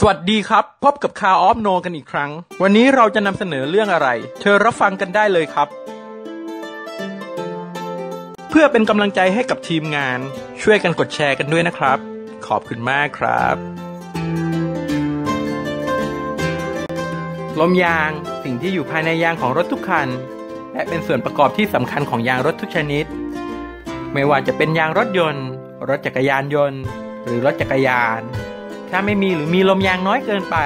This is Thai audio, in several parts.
สวัสดีครับ พบกับคาออฟโนกันอีกครั้ง วันนี้เราจะนำเสนอเรื่องอะไร เชิญรับฟังกันได้เลยครับ เพื่อเป็นกำลังใจให้กับทีมงาน ช่วยกันกดแชร์กันด้วยนะครับ ขอบคุณมากครับ ลมยางสิ่งที่อยู่ภายในยางของรถทุกคัน และเป็นส่วนประกอบที่สำคัญของยางรถทุกชนิด ไม่ว่าจะเป็นยางรถยนต์ รถจักรยานยนต์ หรือรถจักรยาน ถ้าไม่มีหรือมีลมยางน้อยเกินไป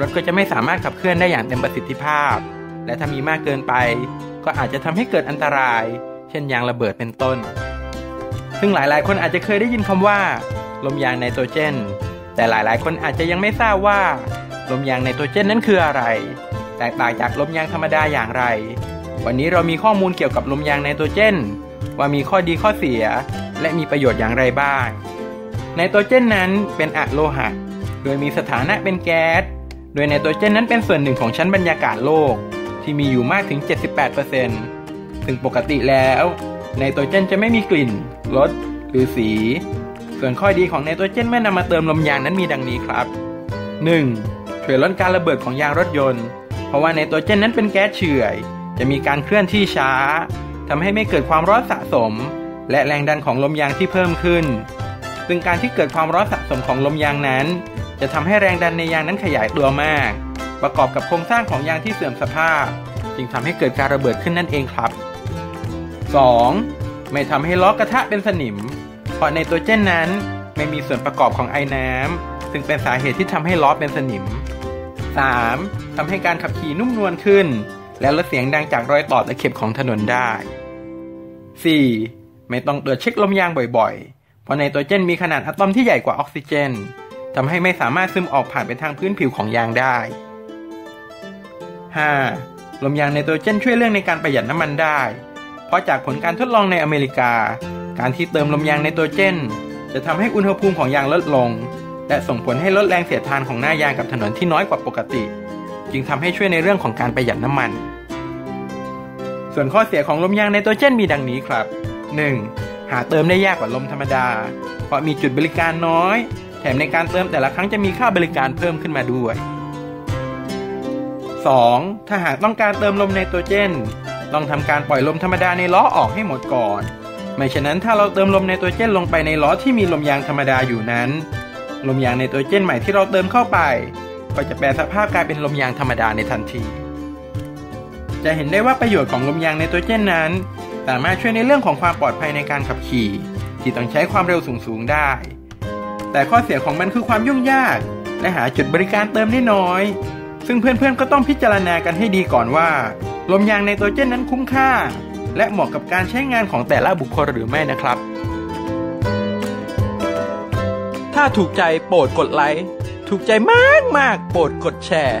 รถก็จะไม่สามารถขับเคลื่อนได้อย่างเต็มประสิทธิภาพ และถ้ามีมากเกินไป ก็อาจจะทำให้เกิดอันตราย เช่นยางระเบิดเป็นต้น ซึ่งหลายๆ คนอาจจะเคยได้ยินคำว่า ลมยางไนโตรเจน แต่หลายๆ คนอาจจะยังไม่ทราบว่า ลมยางไนโตรเจนนั้นคืออะไร แตกต่างจากลมยางธรรมดาอย่างไร วันนี้เรามีข้อมูลเกี่ยวกับลมยางไนโตรเจน ว่ามีข้อดีข้อเสีย และมีประโยชน์อย่างไรบ้าง ไนโตรเจนนั้นเป็นอะโลหะ โดยมีสถานะเป็นแก๊ส โดยไนโตรเจนนั้นเป็นส่วนหนึ่งของชั้นบรรยากาศโลก ที่มีอยู่มากถึง 78%ซึ่งปกติแล้วไนโตรเจนจะไม่มีกลิ่น รส หรือสี ส่วนข้อดีของไนโตรเจนเมื่อนำมาเติมลมยางนั้นมีดังนี้ครับ 1. ช่วยลดการระเบิดของยางรถยนต์ เพราะว่าไนโตรเจนนั้นเป็นแก๊สเฉื่อย จะมีการเคลื่อนที่ช้าทำให้ไม่เกิดความร้อนสะสม และแรงดันของลมยางที่เพิ่มขึ้น ซึ่งการที่เกิดความร้อนสะสมของลมยางนั้น จะทำให้แรงดันในยางนั้นขยายตัวมาก ประกอบกับโครงสร้างของยางที่เสื่อมสภาพ จึงทำให้เกิดการระเบิดขึ้นนั่นเองครับ 2. ไม่ทำให้ล้อกระทะเป็นสนิม เพราะในตัวเจนนั้นไม่มีส่วนประกอบของไอ้น้ำซึ่งเป็นสาเหตุที่ทำให้ล้อเป็นสนิม 3. ทำให้การขับขี่นุ่มนวลขึ้น และลดเสียงดังจากรอยต่อตะเข็บของถนนได้ 4. ไม่ต้องตรวจเช็คลมยางบ่อยๆ เพราะไนโตรเจนมีขนาดอะตอมที่ใหญ่กว่าออกซิเจนทำให้ไม่สามารถซึมออกผ่านไปทางพื้นผิวของยางได้ 5. ลมยางไนโตรเจนช่วยเรื่องในการประหยัดน้ำมันได้ เพราะจากผลการทดลองในอเมริกา การที่เติมลมยางไนโตรเจน จะทำให้อุณหภูมิของยางลดลง และส่งผลให้ลดแรงเสียดทานของหน้ายางกับถนนที่น้อยกว่าปกติ จึงทำให้ช่วยในเรื่องของการประหยัดน้ำมัน ส่วนข้อเสียของลมยางไนโตรเจนมีดังนี้ครับ 1. หาเติมได้ยากกว่าลมธรรมดา เพราะมีจุดบริการน้อย แถมในการเติมแต่ละครั้งจะมีค่าบริการเพิ่มขึ้นมาด้วย 2. ถ้าหากต้องการเติมลมไนโตรเจน ต้องทำการปล่อยลมธรรมดาในล้อออกให้หมดก่อน ไม่เช่นนั้นถ้าเราเติมลมไนโตรเจนลงไปในล้อที่มีลมยางธรรมดาอยู่นั้น ลมยางไนโตรเจนใหม่ที่เราเติมเข้าไป ก็จะแปลสภาพกลายเป็นลมยางธรรมดาในทันที จะเห็นได้ว่าประโยชน์ของลมยางไนโตรเจนนั้น สามารถช่วยในเรื่องของความปลอดภัยในการขับขี่ ที่ต้องใช้ความเร็วสูงๆได้ แต่ข้อเสียของมันคือความยุ่งยาก และหาจุดบริการเติมได้น้อย ซึ่งเพื่อนๆก็ต้องพิจารณากันให้ดีก่อนว่า ลมยางไนโตรเจนนั้นคุ้มค่า และเหมาะกับการใช้งานของแต่ละบุคคลหรือไม่นะครับ ถ้าถูกใจโปรดกดไลค์ถูกใจมากๆโปรดกดแชร์